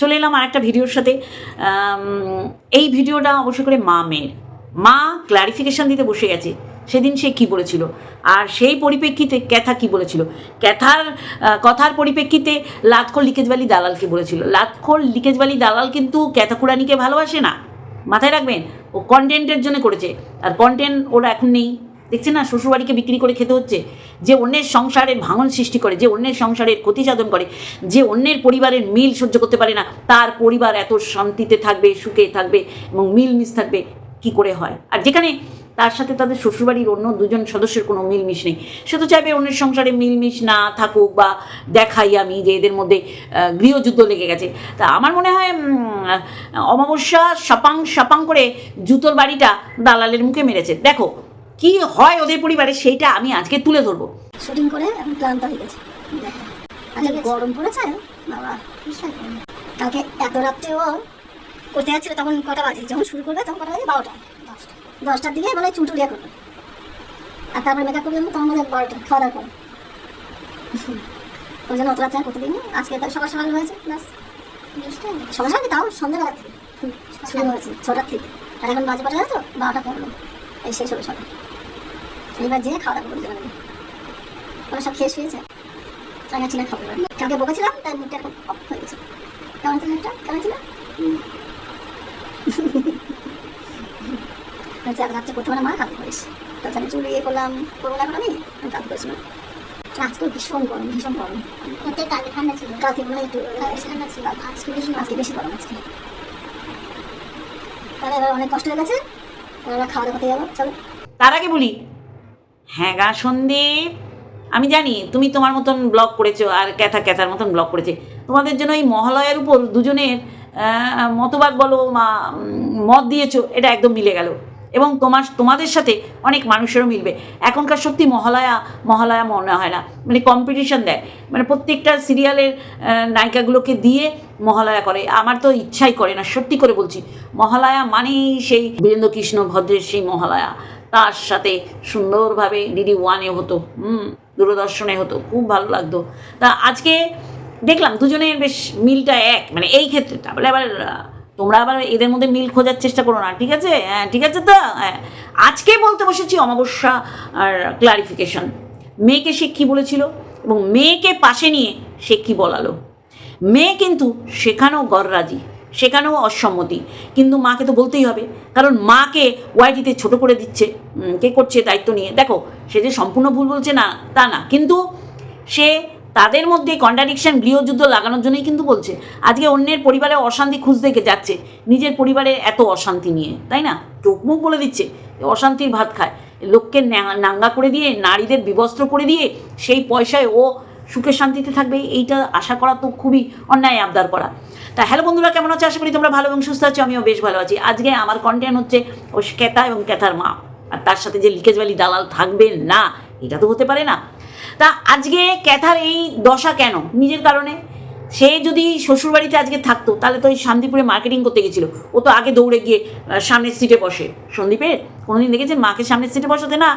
চলে এলাম আর একটা ভিডিওর সাথে। এই ভিডিওটা অবশ্য করে মা মেয়ের। মা ক্লারিফিকেশন দিতে বসে গেছে, সেদিন সে কি বলেছিল? আর সেই পরিপ্রেক্ষিতে ক্যাথা কি বলেছিল? ক্যাথার কথার পরিপ্রেক্ষিতে লাতখোল লিকেজ ভ্যালি দালালকে বলেছিল। লাতখোল লিকেজ ভ্যালি দালাল কিন্তু ক্যাথা কুরানিকে ভালোবাসে না। মাথায় রাখবেন, ও কন্টেন্টের জন্য করেছে। আর কন্টেন্ট ওরা এখন নেই। দেখছে না? শ্বশুরবাড়িকে বিক্রি করে খেতে হচ্ছে। যে অন্যের সংসারের ভাঙন সৃষ্টি করে, যে অন্যের সংসারের ক্ষতি সাধন করে, যে অন্যের পরিবারের মিল সহ্য করতে পারে না, তার পরিবার এত শান্তিতে থাকবে, সুখে থাকবে এবং মিল মিস থাকবে, কি করে হয়? আর যেখানে তার সাথে তাদের শ্বশুরবাড়ির অন্য দুজন সদস্যের কোনো মিলমিশ নেই। সে তো চাইবে অন্যের সংসারে মিলমিশ না থাকুক বা দেখাই আমি যে এদের মধ্যে গৃহযুদ্ধ লেগে গেছে। তা আমার মনে হয় অমাবস্যা সাপাং সাপাং করে জুতোর বাড়িটা দালালের মুখে মেরেছে। দেখো কি হয় ওদের পরিবারে সেইটা আমি আজকে তুলে ধরবো। শুটিং করে এখন ক্লান্ত হয়ে গেছে। আজকে গরম পড়েছে? বাবা। কালকে এত রাত্রে ও করতে যাচ্ছিল তখন কটা বাজে? যখন শুরু করবে তখন কটা বাজে? বারোটা দশটা। দশটার দিকে বলে চুলটুলিয়া করবে। আর তারপরে মেকআপ করবে তখন বলে বারোটা খাওয়া দাওয়া করবে। ওই জন্য অত রাত্রে আর করতে দিইনি আজকে তার সকাল সকাল হয়েছে ব্যাস। সকাল সকাল তাও? সন্ধ্যাবেলা থেকে। শুরু হয়েছে ছটার থেকে। আর এখন বাজে পাঠা তো? বারোটা পনেরো। এই শেষ হলো ছটা। এবার যেয়ে খাওয়া দাওয়া দুজনে মিলে। ওরা সব খেয়ে শুয়েছে। আছি না খাব। কালকে বকেছিলাম তাই মুখটা এখন অফ হয়ে গেছে। কেমন ছিল মুখটা কেমন ছিল? বলছে এত রাত্রে করতে পারে মা কাজ করিস। তাছাড়া আমি চুল ইয়ে করলাম করব না আমি কাজ করেছিলাম আজকে ভীষণ গরম ভীষণ গরম। ওতে কালকে ঠান্ডা ছিল। কালকে মনে একটু কালকে ঠান্ডা ছিল। আজকে বেশি আজকে। বেশি গরম। আজকে তাহলে এবার অনেক কষ্ট হয়ে গেছে। এবার আমরা খাওয়া দাওয়া করতে যাব চলো। তার আগে বলি হ্যাঁ গা সন্দীপ। আমি জানি, তুমি তোমার মতন ব্লগ করেছ আর ক্যাথা ক্যাথার মতন ব্লগ করেছে। তোমাদের জন্য এই মহালয়ার উপর দুজনের মতবাদ বলো মা মত দিয়েছ, এটা একদম মিলে গেল। এবং তোমার, তোমাদের সাথে অনেক মানুষেরও মিলবে। এখনকার সত্যি মহালয়া মহালয়া মনে হয় না। মানে কম্পিটিশন দেয়। মানে প্রত্যেকটা সিরিয়ালের নায়িকাগুলোকে দিয়ে মহালয়া করে। আমার তো ইচ্ছাই করে না, সত্যি করে বলছি। মহালয়া মানেই সেই বীরেন্দ্র কৃষ্ণ ভদ্রের সেই মহালয়া। তার সাথে সুন্দরভাবে ডিডি ওয়ানে হতো, হুম, দূরদর্শনে হতো, খুব ভালো লাগতো। তা আজকে দেখলাম দুজনের বেশ মিলটা এক মানে এই ক্ষেত্রেটা, বলে আবার তোমরা আবার এদের মধ্যে মিল খোঁজার চেষ্টা করো না, ঠিক আছে? হ্যাঁ ঠিক আছে তো? হ্যাঁ। আজকে বলতে বসেছি অমাবস্যা আর ক্লারিফিকেশন মেয়েকে সে কী বলেছিল এবং মেয়েকে পাশে নিয়ে সে কী বলালো? মেয়ে কিন্তু সেখানেও গররাজি সেখানেও অসম্মতি। কিন্তু মাকে তো বলতেই হবে। কারণ মাকে ওয়াইটিতে ছোট করে দিচ্ছে। কে করছে দায়িত্ব নিয়ে? দেখো, সে যে সম্পূর্ণ ভুল বলছে না, তা না। কিন্তু সে তাদের মধ্যে কন্ট্রাডিকশন গৃহযুদ্ধ লাগানোর জন্যই কিন্তু বলছে। আজকে অন্যের পরিবারে অশান্তি খুঁজতে যাচ্ছে। নিজের পরিবারে এত অশান্তি নিয়ে, তাই না? চোখ মুখ বলে দিচ্ছে অশান্তির ভাত খায়। লোককে নাঙ্গা করে দিয়ে, নারীদের বিবস্ত্র করে দিয়ে, সেই পয়সায় ও সুখে শান্তিতে থাকবে, এইটা আশা করা তো খুবই অন্যায়, আবদার করা। তা হ্যালো বন্ধুরা, কেমন আছো? আশা করি তোমরা ভালো এবং সুস্থ আছো, আমিও বেশ ভালো আছি। আজকে আমার কন্টেন্ট হচ্ছে ও ক্যাতা এবং ক্যাথার মা। আর তার সাথে যে লিকেজ ভ্যালি দালাল থাকবে না, এটা তো হতে পারে না। তা আজকে ক্যাথার এই দশা কেন? নিজের কারণে। সে যদি শ্বশুরবাড়িতে আজকে থাকতো, তাহলে তো ওই শান্তিপুরে মার্কেটিং করতে গেছিল। ও তো আগে দৌড়ে গিয়ে সামনের সিটে বসে। সন্দীপের কোনোদিন দেখেছেন মাকে সামনের সিটে বসাতে না?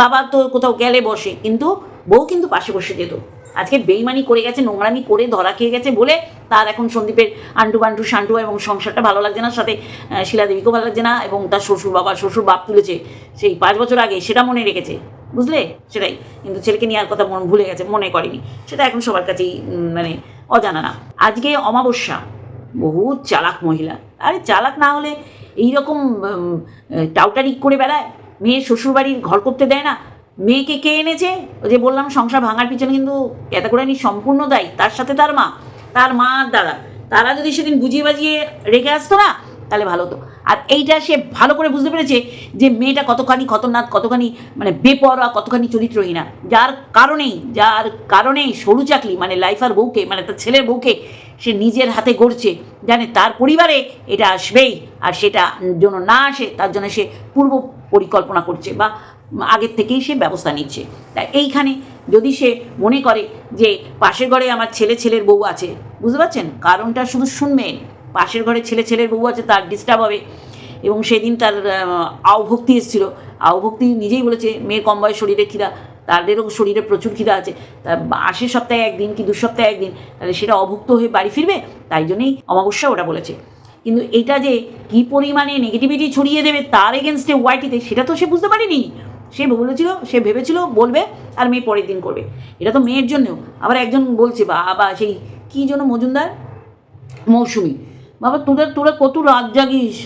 বাবা তো কোথাও গেলে বসে, কিন্তু বউ কিন্তু পাশে বসে যেত। আজকে বেইমানি করে গেছে নোংরামি করে ধরা খেয়ে গেছে বলে তার এখন সন্দীপের আন্টু বান্টু শান্টু এবং সংসারটা ভালো লাগছে না সাথে শিলাদেবীকেও ভালো লাগছে না এবং তার শ্বশুর বাবা শ্বশুর বাপ তুলেছে সেই পাঁচ বছর আগে সেটা মনে রেখেছে বুঝলে? সেটাই। কিন্তু ছেলেকে নেওয়ার কথা মন ভুলে গেছে মনে করেনি। সেটা এখন সবার কাছেই মানে অজানা না। আজকে অমাবস্যা বহু চালাক মহিলা। আরে চালাক না হলে এইরকম উম, টাউটারি করে বেড়ায় মেয়ে শ্বশুরবাড়ির ঘর করতে দেয় না মেয়েকে কে এনেছে? ওই যে বললাম, সংসার ভাঙার পিছনে কিন্তু ক্যাতাকুরানি সম্পূর্ণ দায়ী। তার সাথে তার মা তার মা দাদা। তারা যদি সেদিন বুঝিয়ে বাজিয়ে রেখে আসতো না, তাহলে ভালো হতো। আর এইটা সে ভালো করে বুঝতে পেরেছে যে মেয়েটা কতখানি খতরনাক, কতখানি মানে বেপরোয়া, কতখানি চরিত্রহীনা। যার কারণেই যার কারণেই সরু চাকলি মানে লাইফার বউকে মানে তার ছেলের বউকে সে নিজের হাতে গড়ছে, জানে তার পরিবারে এটা আসবেই, আর সেটা যেন না আসে, তার জন্য সে পূর্ব পরিকল্পনা করছে, বা আগের থেকেই সে ব্যবস্থা নিচ্ছে। তা এইখানে যদি সে মনে করে যে পাশের ঘরে আমার ছেলে ছেলের বউ আছে, বুঝতে পারছেন? কারণটা শুধু শুনবেন। পাশের ঘরে ছেলে ছেলের বউ আছে, তার ডিস্টার্ব হবে। এবং সেদিন তার আওভক্তি এসেছিল। আওভক্তি নিজেই বলেছে, মেয়ের কম বয়স, শরীরে খিদা। তাদেরও শরীরে প্রচুর খিদা আছে। তা আশি সপ্তাহে একদিন কি দু সপ্তাহে একদিন, তাহলে সেটা অভুক্ত হয়ে বাড়ি ফিরবে? তাই জন্যই অমাবস্যা ওটা বলেছে। কিন্তু এটা যে কী পরিমাণে নেগেটিভিটি ছড়িয়ে দেবে তার এগেনস্টে ওয়াইটিতে সেটা তো সে বুঝতে পারেনি। সে বলেছিল, সে ভেবেছিল, বলবে আর মেয়ে পরের দিন করবে। এটা তো মেয়ের জন্যও। আবার একজন বলছে বা সেই কী জন্য মজুমদার? মৌসুমি। বাবা তোরা তোরা কত রাত জাগিস?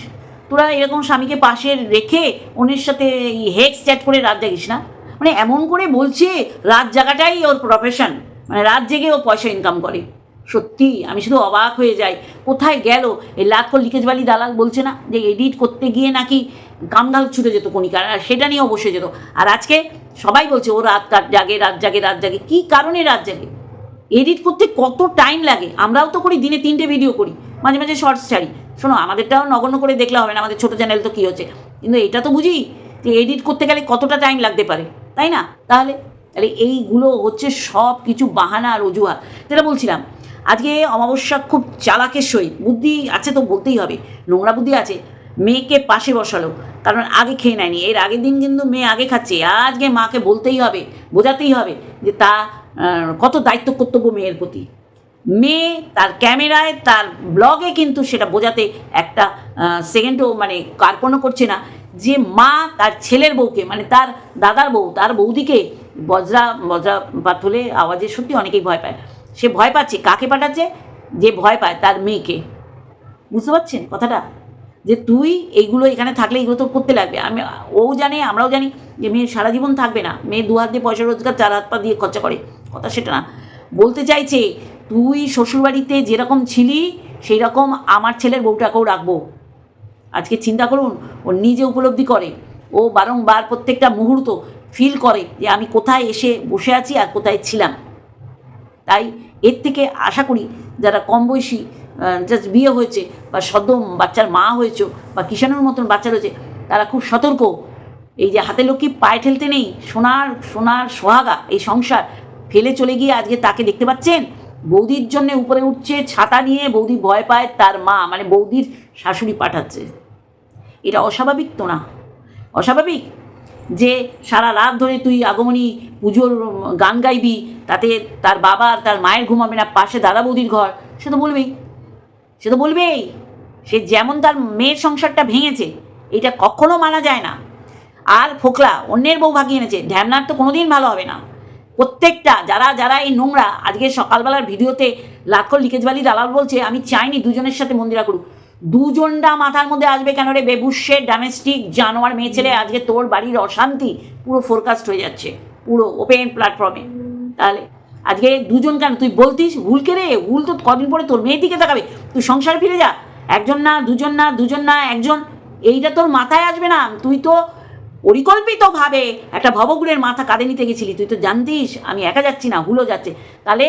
তোরা এরকম স্বামীকে পাশে রেখে অন্যের সাথে হেক্স চ্যাট করে রাত জাগিস না? মানে এমন করে বলছে, রাত জাগাটাই ওর প্রফেশন মানে রাত জেগে ও পয়সা ইনকাম করে। সত্যি, আমি শুধু অবাক হয়ে যাই। কোথায় গেল? এই লাখ লিকেজ বালি দালাল বলছে না যে এডিট করতে গিয়ে নাকি কামগাল ছুটে যেত কণিকার, আর সেটা নিয়েও বসে যেত। আর আজকে সবাই বলছে, ও রাত রাত জাগে রাত জাগে রাত জাগে। কী কারণে রাত জাগে? এডিট করতে কত টাইম লাগে? আমরাও তো করি, দিনে তিনটে ভিডিও করি। মাঝে মাঝে শর্টস ছাড়ি। শোনো, আমাদেরটাও নগণ্য করে দেখলে হবে না, আমাদের ছোটো চ্যানেল তো কী হচ্ছে? কিন্তু এটা তো বুঝি যে এডিট করতে গেলে কতটা টাইম লাগতে পারে, তাই না? তাহলে তাহলে এইগুলো হচ্ছে সব কিছু বাহানা আর অজুহাত। যেটা বলছিলাম, আজকে অমাবস্যা খুব চালাকের সহিত। বুদ্ধি আছে তো বলতেই হবে। নোংরা বুদ্ধি আছে। মেয়েকে পাশে বসালো। কারণ আগে খেয়ে নেয়নি। এর আগের দিন কিন্তু মেয়ে আগে খাচ্ছে। আজকে মাকে বলতেই হবে, বোঝাতেই হবে যে তা কত দায়িত্ব কর্তব্য মেয়ের প্রতি। মেয়ে তার ক্যামেরায়, তার ব্লগে কিন্তু সেটা বোঝাতে একটা সেকেন্ডও মানে কার্পণ্য করছে না। যে মা তার ছেলের বউকে মানে তার দাদার বউ, তার বৌদিকে বজ্রা বজ্রাপাত হলে আওয়াজে সত্যি অনেকেই ভয় পায়। সে ভয় পাচ্ছে, কাকে পাঠাচ্ছে? যে ভয় পায় তার মেয়েকে। বুঝতে পারছেন কথাটা? যে তুই এইগুলো এখানে থাকলে এগুলো তো করতে লাগবে। আমি ও জানে, আমরাও জানি যে মেয়ে সারা জীবন থাকবে না। মেয়ে দু হাত দিয়ে পয়সা, রোজগার, চার হাত পা দিয়ে খরচা করে। কথা সেটা না। বলতে চাইছে, তুই শ্বশুরবাড়িতে যেরকম ছিলি সেই রকম আমার ছেলের বউটাকেও রাখব। আজকে চিন্তা করুন, ও নিজে উপলব্ধি করে। ও বারংবার প্রত্যেকটা মুহূর্ত ফিল করে যে আমি কোথায় এসে বসে আছি আর কোথায় ছিলাম। তাই এর থেকে আশা করি, যারা কম বয়সী জাস্ট বিয়ে হয়েছে বা সদ্য বাচ্চার মা হয়েছে বা কিষাণের মতন বাচ্চা রয়েছে, তারা খুব সতর্ক। এই যে হাতে লক্ষ্মী পায়ে ঠেলতে নেই, সোনার সোনার সোহাগা, এই সংসার ফেলে চলে গিয়ে আজকে তাকে দেখতে পাচ্ছেন? বৌদির জন্য উপরে উঠছে, ছাতা নিয়ে বৌদি ভয় পায় তার মা মানে বৌদির শাশুড়ি পাঠাচ্ছে। এটা অস্বাভাবিক তো না? অস্বাভাবিক? যে সারা রাত ধরে তুই আগমনী পুজোর গান গাইবি, তাতে তার বাবা তার মায়ের ঘুমাবে না, পাশে দাদা বৌদির ঘর, সে তো বলবেই। সে তো বলবেই, সে যেমন তার মেয়ের সংসারটা ভেঙেছে, এটা কখনো মানা যায় না। আর ফোকলা, অন্যের বউ ভাগিয়ে এনেছে ঢ্যামনার তো কোনোদিন ভালো হবে না। প্রত্যেকটা, যারা যারা এই নোংরা, আজকে সকালবেলার ভিডিওতে লাখ লিকেজবালি দালাল বলছে, আমি চাইনি দুজনের সাথে মন্দিরা করুক। দুজনটা মাথার মধ্যে আসবে কেন রে বেবুসের ডোমেস্টিক জানোয়ার মেয়ে ছেলে, আজকে তোর বাড়ির অশান্তি পুরো ফোরকাস্ট হয়ে যাচ্ছে, পুরো ওপেন প্ল্যাটফর্মে তাহলে আজকে দুজন কেন? তুই বলতিস হুলকে রে? হুল তো কদিন পরে তোর মেয়ের দিকে তাকাবে। তুই সংসারে ফিরে যা। একজন না, দুজন না দুজন না, একজন। এইটা তোর মাথায় আসবে না। তুই তো পরিকল্পিতভাবে একটা ভবগুড়ের মাথা কাঁধে নিতে গেছিলি। তুই তো জানতিস, আমি একা যাচ্ছি না হুলো যাচ্ছে। তাহলে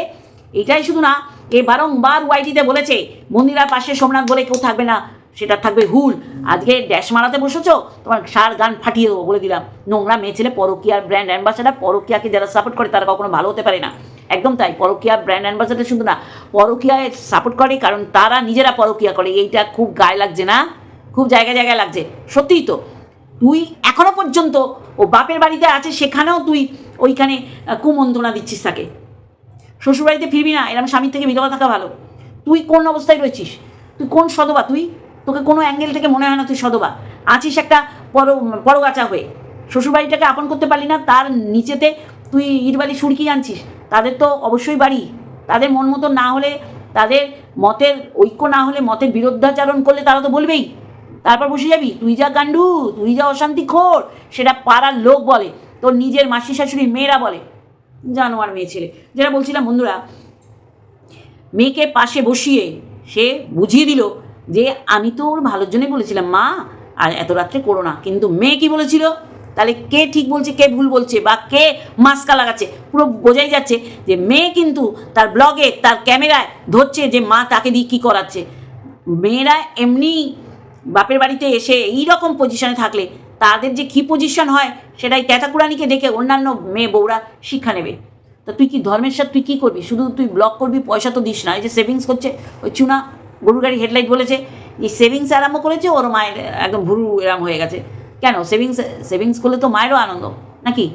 এটাই শুধু না, এ বারংবার ওয়াইটিতে বলেছে, মন্দিরার পাশে সোমনাথ বলে কেউ থাকবে না, সেটা থাকবে হুল আজকে ড্যাশ মারাতে বসেছো? তোমার সার গান ফাটিয়ে দেবো বলে দিলাম। নোংরা মেয়ে ছেলে পরকিয়ার ব্র্যান্ড অ্যাম্বাসাডার পরকিয়াকে যারা সাপোর্ট করে, তারা কখনো ভালো হতে পারে না। একদম তাই পরকিয়ার ব্র্যান্ড অ্যাম্বাসাডার শুধু না, পরকিয়ায় সাপোর্ট করে, কারণ তারা নিজেরা পরকিয়া করে, এইটা খুব গায়ে লাগছে না? খুব জায়গায় জায়গায় লাগছে। সত্যিই তো, তুই এখনও পর্যন্ত ও বাপের বাড়িতে আছে সেখানেও তুই ওইখানে কুমন্ত্রণা দিচ্ছিস তাকে। শ্বশুরবাড়িতে ফিরবি না এরকম স্বামীর থেকে বিধবা থাকা ভালো। তুই কোন অবস্থায় রয়েছিস? তুই কোন সদবা? তুই, তোকে কোনো অ্যাঙ্গেল থেকে মনে হয় না তুই সদবা? আছিস একটা পর, পরগাছা হয়ে। শ্বশুরবাড়িটাকে আপন করতে পারলি না, তার নিচেতে তুই ইটবালি সুরকি আনছিস। তাদের তো অবশ্যই বাড়ি। তাদের মন মতো না হলে, তাদের মতের ঐক্য না হলে, মতের বিরুদ্ধাচারণ করলে তারা তো বলবেই। তারপর বসে যাবি, তুই যা গান্ডু, তুই যা অশান্তি খোর সেটা পাড়ার লোক বলে, তোর নিজের মাসি শাশুড়ি মেয়েরা বলে। জানোয়ার মেয়ে ছেলে। যেটা বলছিলাম বন্ধুরা, মেয়েকে পাশে বসিয়ে সে বুঝিয়ে দিল যে, আমি তো ওর ভালোর জন্যই বলেছিলাম, মা, আর এত রাত্রে করো না। কিন্তু মেয়ে কি বলেছিল? তাহলে কে ঠিক বলছে, কে ভুল বলছে বা কে মাস্কা লাগাচ্ছে, পুরো বোঝাই যাচ্ছে যে মেয়ে কিন্তু তার ব্লগে তার ক্যামেরায় ধরছে যে মা তাকে দিয়ে কী করাচ্ছে। মেয়েরা এমনি বাপের বাড়িতে এসে এই রকম পজিশনে থাকলে তাদের যে কী পজিশন হয়, সেটাই ক্যাতাকুরানিকে দেখে অন্যান্য মেয়ে বউরা শিক্ষা নেবে। তা তুই কি ধর্মের সাথে তুই কী করবি? শুধু তুই ব্লক করবি, পয়সা তো দিস না। এই যে সেভিংস করছে, ওই চুনা গরুর গাড়ি হেডলাইট বলেছে যে সেভিংস আরম্ভ করেছে, ওর মায়ের একদম ভুরু এরম হয়ে গেছে। কেন? সেভিংস সেভিংস করলে তো মায়েরও আনন্দ, নাকি?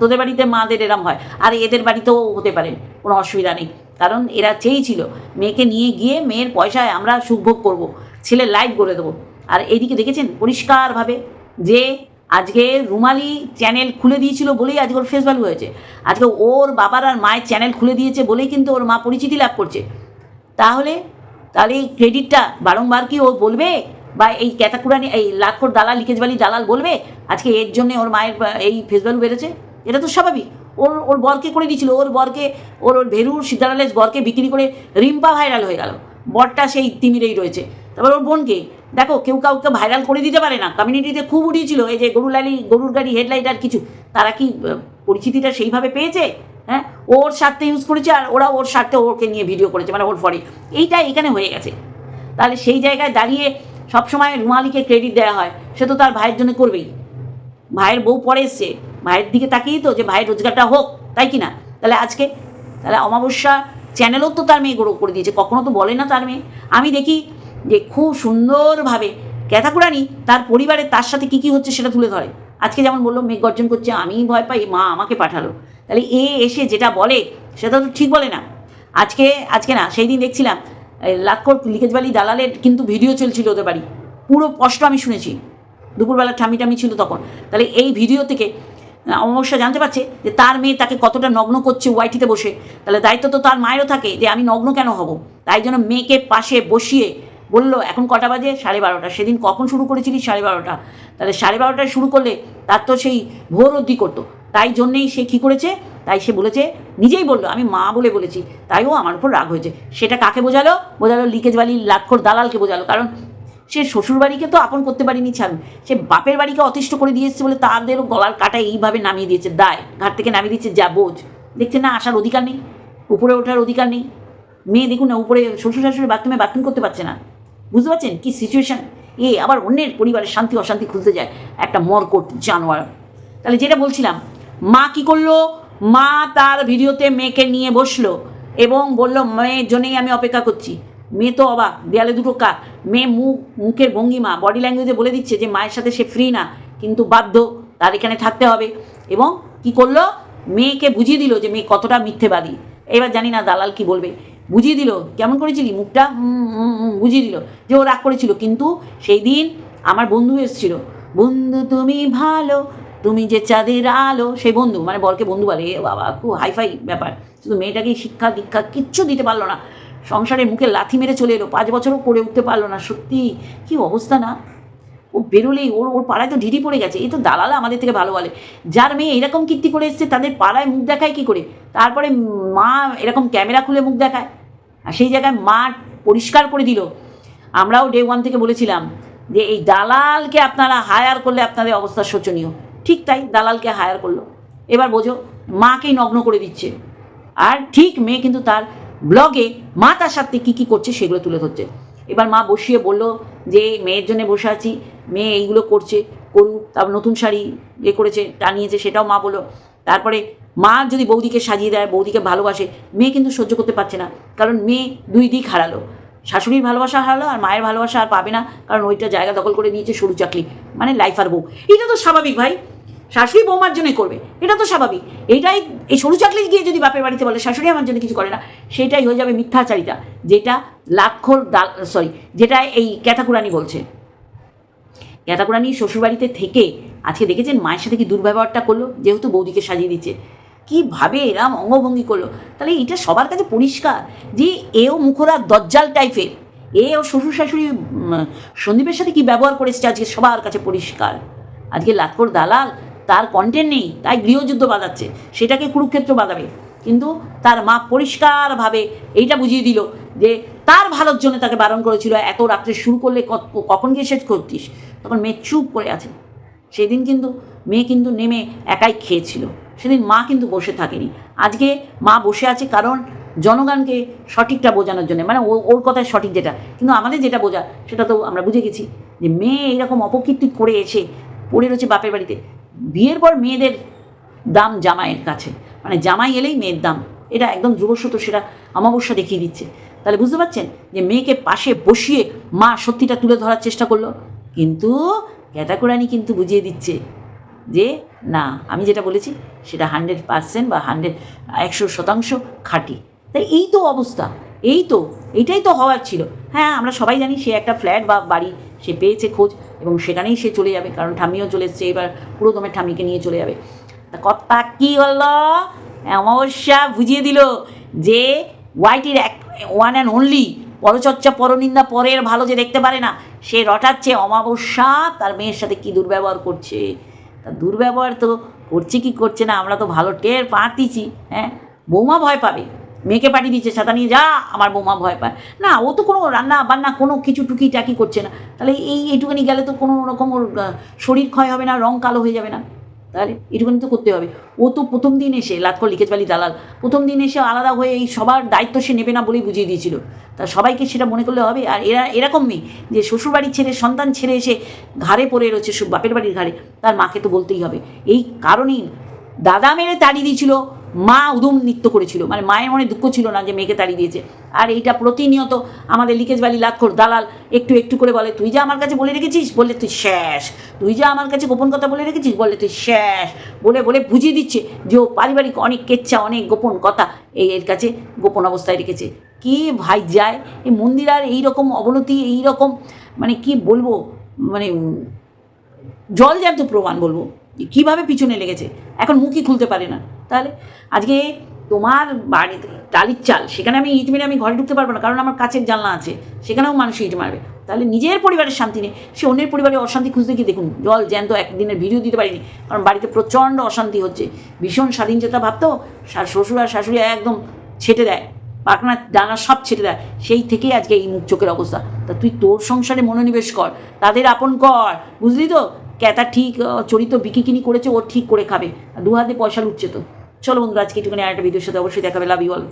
তোদের বাড়িতে মাদের এরম হয়, আর এদের বাড়িতেও হতে পারে, কোনো অসুবিধা নেই। কারণ এরা চেয়েছিল, মেয়েকে নিয়ে গিয়ে মেয়ের পয়সায় আমরা সুখভোগ করব ছেলে লাইভ করে দেবো। আর এইদিকে দেখেছেন? পরিষ্কারভাবে যে আজকে রুমালি চ্যানেল খুলে দিয়েছিল বলেই আজকে ওর ফেস ভ্যালু হয়েছে। আজকে ওর বাবার আর মায়ের চ্যানেল খুলে দিয়েছে বলেই কিন্তু ওর মা পরিচিতি লাভ করছে। তাহলে তাহলে ক্রেডিটটা বারংবার কি ও বলবে? বা এই ক্যাতাকুরানি, এই লাখর দালাল, লিকেজ বালি দালাল বলবে, আজকে এর জন্য ওর মায়ের, এই ফেস ভ্যালু বেড়েছে? এটা তো স্বাভাবিক। ওর ওর বরকে করে দিয়েছিল, ওর বরকে, ওর ওর ভেরুর সিদ্ধারালের বরকে বিক্রি করে রিম্পা ভাইরাল হয়ে গেল। বরটা সেই তিমিরেই রয়েছে। তারপর ওর বোনকে, দেখো, কেউ কাউকে ভাইরাল করে দিতে পারে না। কমিউনিটিতে খুব উঠিয়েছিল, এই যে গরু লালি, গরুর গাড়ি হেডলাইট আর কিছু। তারা কি পরিচিতিটা সেইভাবে পেয়েছে? হ্যাঁ? ওর স্বার্থে ইউজ করেছে আর ওরা ওর স্বার্থে ওকে নিয়ে ভিডিও করেছে মানে ওর ফরে এইটা এখানে হয়ে গেছে। তাহলে সেই জায়গায় দাঁড়িয়ে সবসময় রুমালিকে ক্রেডিট দেওয়া হয়, সে তো তার ভাইয়ের জন্য করবেই। ভাইয়ের বউ পরে এসছে, ভাইয়ের দিকে তাকিয়েই তো যে ভাইয়ের রোজগারটা হোক, তাই কি না? তাহলে আজকে, তাহলে অমাবস্যা চ্যানেলও তো তার মেয়ে গড়ো করে দিয়েছে, কখনো তো বলে না তার মেয়ে। আমি দেখি যে খুব সুন্দরভাবে ক্যাথাকুরানি তার পরিবারের তার সাথে কী কী হচ্ছে সেটা তুলে ধরে। আজকে যেমন বলল, মেঘ গর্জন করছে আমি ভয় পাই, মা আমাকে পাঠালো। তাহলে এ এসে যেটা বলে, সেটা তো ঠিক বলে না। আজকে আজকে না, সেই দিন দেখছিলাম লাক্ষর লিখেজ বালি দালালের কিন্তু ভিডিও চলছিল ওদের বাড়ি। পুরো স্পষ্ট আমি শুনেছি। দুপুরবেলা ঠামি টামি ছিল তখন। তাহলে এই ভিডিও থেকে অমাবস্যা জানতে পারছে যে তার মেয়ে তাকে কতটা নগ্ন করছে ওয়াইটিতে বসে। তাহলে দায়িত্ব তো তার মায়েরও থাকে যে আমি নগ্ন কেন হব? তাই জন্য মেয়েকে পাশে বসিয়ে বলল, এখন কটা বাজে? সাড়ে বারোটা। সেদিন কখন শুরু করেছিলি সাড়ে বারোটা। তাহলে সাড়ে বারোটায় শুরু করলে তার তো সেই ভোর অবধি করতো। তাই জন্যেই সে কী করেছে? তাই সে বলেছে, নিজেই বলল, আমি মা বলে বলেছি তাইও আমার উপর রাগ হয়েছে। সেটা কাকে বোঝালো? বোঝালো লিকেজ বালি লাক্ষর দালালকে বোঝালো, কারণ সে শ্বশুর বাড়িকে তো আপন করতে পারিনি ছাড়। সে বাপের বাড়িকে অতিষ্ঠ করে দিয়ে এসছে বলে তাদেরও গলার কাটা এইভাবে নামিয়ে দিয়েছে। দায়, ঘাট থেকে নামিয়ে দিচ্ছে যা বোঝ। দেখছে না, আসার অধিকার নেই, উপরে ওঠার অধিকার নেই। মেয়ে দেখুন না, উপরে শ্বশুর শাশুড়ি বাথরুমে বাথরুম করতে পারছে না। বুঝতে পারছেন? কি সিচুয়েশান এ আবার অন্যের পরিবারের শান্তি অশান্তি খুঁজতে যায়। একটা মরকট জানোয়ার। তাহলে যেটা বলছিলাম, মা কি করল? মা তার ভিডিওতে মেয়েকে নিয়ে বসল এবং বলল, মেয়ের জন্যই আমি অপেক্ষা করছি। মেয়ে তো অবাক, দেয়ালে দুটো কাক। মেয়ে মুখ, মুখের ভঙ্গিমা বডি ল্যাঙ্গুয়েজে বলে দিচ্ছে যে, মায়ের সাথে সে ফ্রি না, কিন্তু বাধ্য, তার এখানে থাকতে হবে। এবং কি করল? মেয়েকে বুঝিয়ে দিল যে, মেয়ে কতটা মিথ্যেবাদী। এবার জানি না দালাল কি বলবে। বুঝিয়ে দিল। কেমন করেছিলি? মুখটা? বুঝিয়ে দিল যে ও রাগ করেছিল। কিন্তু সেই দিন আমার বন্ধু এসেছিল। বন্ধু তুমি ভালো, তুমি যে চাঁদের আলো, সেই বন্ধু মানে বরকে বন্ধু বলে, এ বাবা, খুব হাইফাই ব্যাপার। শুধু মেয়েটাকে শিক্ষা দীক্ষা কিচ্ছু দিতে পারল না। সংসারের মুখে লাথি মেরে চলে এলো। পাঁচ বছরও করে উঠতে পারল না। সত্যি, কি অবস্থা না? ও বেরোলেই ওর ওর পাড়ায় তো ঢিঢি পড়ে গেছে, এই তো দালালা আমাদের থেকে ভালো বলে। যার মেয়ে এরকম কীর্তি করে এসছে, তাদের পাড়ায় মুখ দেখায় কি করে? তারপরে মা এরকম ক্যামেরা খুলে মুখ দেখায়, আর সেই জায়গায় মা পরিষ্কার করে দিল। আমরাও ডে ওয়ান থেকে বলেছিলাম যে, এই দালালকে আপনারা হায়ার করলে আপনাদের অবস্থা শোচনীয়। ঠিক তাই দালালকে হায়ার করল। এবার বোঝো, মাকেই নগ্ন করে দিচ্ছে। আর ঠিক মেয়ে কিন্তু তার ব্লগে মা তার সাথে কী কী করছে সেগুলো তুলে ধরছে। এবার মা বসিয়ে বলল যে, মেয়ের জন্য বসে আছি, মেয়ে এইগুলো করছে, করুক, তারপর নতুন শাড়ি এ করেছে, টানিয়েছে, সেটাও মা বলল। তারপরে মা যদি বৌদিকে সাজিয়ে দেয়, বৌদিকে ভালোবাসে, মেয়ে কিন্তু সহ্য করতে পারছে না, কারণ মেয়ে দুই দিক হারালো। শাশুড়ির ভালোবাসা হারালো আর মায়ের ভালোবাসা আর পাবে না, কারণ ওইটা জায়গা দখল করে নিয়েছে সরু চাকরি মানে লাইফ আর বউ। এটা তো স্বাভাবিক ভাই। শাশুড়ি বৌমার জন্য করবে। এটা তো স্বাভাবিক। এটাই এই সরু চাকরি গিয়ে যদি বাপের বাড়িতে বলে, শাশুড়ি আমার জন্য কিছু করে না, সেটাই হয়ে যাবে মিথ্যাচারিতা, যেটা লাক্ষর দাল সরি যেটা এই ক্যাথাকুরানি বলছে। ক্যাথাকুরানি শ্বশুরবাড়িতে থেকে আজকে দেখেছেন মায়ের সাথে কি দুর্ব্যবহারটা করল? যেহেতু বৌদিকে সাজিয়ে দিচ্ছে। কীভাবে এরম অঙ্গভঙ্গি করল? তাহলে এটা সবার কাছে পরিষ্কার যে এও মুখরা দজ্জাল টাইপের এ ও শ্বশুর শাশুড়ি সন্দীপের সাথে কি ব্যবহার করেছে আজকে সবার কাছে পরিষ্কার। আজকে লাক্ষর দালাল তার কন্টেন্ট নেই, তাই গৃহযুদ্ধ বাঁধাচ্ছে, সেটাকে কুরুক্ষেত্র বাঁধাবে। কিন্তু তার মা পরিষ্কারভাবে এইটা বুঝিয়ে দিল যে তার ভালোর জন্য তাকে বারণ করেছিল, এত রাত্রে শুরু করলে কখন গিয়ে শেষ করতিস তখন মেয়ে চুপ করে আছে। সেদিন কিন্তু মেয়ে কিন্তু নেমে একাই খেয়েছিল। সেদিন মা কিন্তু বসে থাকেনি। আজকে মা বসে আছে কারণ জনগণকে সঠিকটা বোঝানোর জন্য মানে ওর কথায় সঠিক যেটা। কিন্তু আমাদের যেটা বোঝা, সেটা তো আমরা বুঝে গেছি যে মেয়ে এরকম অপকীর্তি করে এসে পড়ে রয়েছে বাপের বাড়িতে। বিয়ের পর মেয়েদের দাম জামাইয়ের কাছে। মানে জামাই এলেই মেয়ের দাম। এটা একদম ধ্রুবসূত সেটা অমাবস্যা দেখিয়ে দিচ্ছে। তাহলে বুঝতে পারছেন যে মেয়েকে পাশে বসিয়ে মা সত্যিটা তুলে ধরার চেষ্টা করল? কিন্তু ক্যাতাকুরানি কিন্তু বুঝিয়ে দিচ্ছে যে, না, আমি যেটা বলেছি, সেটা হান্ড্রেড পার্সেন্ট বা হান্ড্রেড একশো শতাংশ খাঁটি। তাই এই তো অবস্থা। এই তো, এটাই তো হওয়ার ছিল। হ্যাঁ আমরা সবাই জানি সে একটা ফ্ল্যাট বা বাড়ি সে পেয়েছে খোঁজ এবং সেখানেই সে চলে যাবে, কারণ ঠাম্মিও চলে এসছে, এবার পুরো দমের ঠাম্মিকে নিয়ে চলে যাবে। তা কথা কী হলো অমাবস্যা বুঝিয়ে দিল যে ওয়াইটির এক ওয়ান অ্যান্ড অনলি পরচর্চা পরনিন্দা পরের ভালো যে দেখতে পারে না, সে রটাচ্ছে অমাবস্যা, তার মেয়ের সাথে কি দুর্ব্যবহার করছে? তা দুর্ব্যবহার তো করছে কি করছে না, আমরা তো ভালো টের পাতিছি হ্যাঁ? বৌমা ভয় পাবে। মেয়েকে পাঠিয়ে দিচ্ছে ছাতা নিয়ে যা, আমার বৌমা ভয় পায়। না, ও তো কোনো রান্না বান্না, কোনো কিছু টুকি টাকি করছে না। তাহলে এই এইটুখানি গেলে তো কোনো রকম ওর শরীর ক্ষয় হবে না, রং কালো হয়ে যাবে না। তাহলে এটুকুনি তো করতে হবে। ও তো প্রথম দিন এসে লাতকর লিখেজবালি দালাল, প্রথম দিন এসে আলাদা হয়ে এই সবার দায়িত্ব সে নেবে না বলেই বুঝিয়ে দিয়েছিল। তা সবাইকে সেটা মনে করলে হবে। আর এরা, এরকম মেয়ে যে শ্বশুরবাড়ির ছেড়ে সন্তান ছেড়ে এসে ঘাড়ে পড়ে রয়েছে বাপের বাড়ির ঘাড়ে। তার মাকে তো বলতেই হবে। এই কারণেই দাদা মেরে তাড়িয়ে দিয়েছিল। মা উদম নৃত্য করেছিল। মানে মায়ের মনে দুঃখ ছিল না যে মেয়েকে তাড়িয়ে দিয়েছে। আর এইটা প্রতিনিয়ত আমাদের লিকেজ বালি লাক্ষর দালাল একটু একটু করে বলে, তুই যা আমার কাছে বলে রেখেছিস, বললে তুই শেষ। তুই যা আমার কাছে গোপন কথা বলে রেখেছিস, বললে তুই শেষ। বলে বলে বুঝিয়ে দিচ্ছে যে ও পারিবারিক অনেক কেচ্ছা, অনেক গোপন কথা এই এর কাছে গোপন অবস্থায় রেখেছে। কি ভাই যায়? এই মন্দির আর এইরকম অবনতি এই রকম মানে কি বলব? মানে জল জ্যান্ত প্রমাণ বলব। কীভাবে পিছনে লেগেছে? এখন মুখই খুলতে পারে না। তাহলে আজকে তোমার বাড়িতে টালির চাল, সেখানে আমি ইট মেরে আমি ঘরে ঢুকতে পারব না, কারণ আমার কাছের জানলা আছে, সেখানেও মানুষ ইট মারবে। তাহলে নিজের পরিবারের শান্তি নেই, সে অন্যের পরিবারে অশান্তি খুঁজতে গিয়ে দেখুন, জল জ্যান্ত একদিনের ভিডিও দিতে পারিনি, কারণ বাড়িতে প্রচণ্ড অশান্তি হচ্ছে। ভীষণ স্বাধীনচেতা ভাবতো শ্বশুর আর শাশুড়ি একদম ছেটে দেয়, পাখনা ডানা সব ছেটে দেয়, সেই থেকেই আজকে এই মুখ চোখের অবস্থা। তা তুই তোর সংসারে মনোনিবেশ কর, তাদের আপন কর, বুঝলি তো? ক্যাতা ঠিক চরিত্র বিকিকিনি করেছে, ও ঠিক করে খাবে দু হাতে পয়সা লুটছে তো। চলো বন্ধুরা আজকে একটুখানি আরেকটা ভিডিওর সাথে অবশ্যই দেখাবে লাভ ইউ অল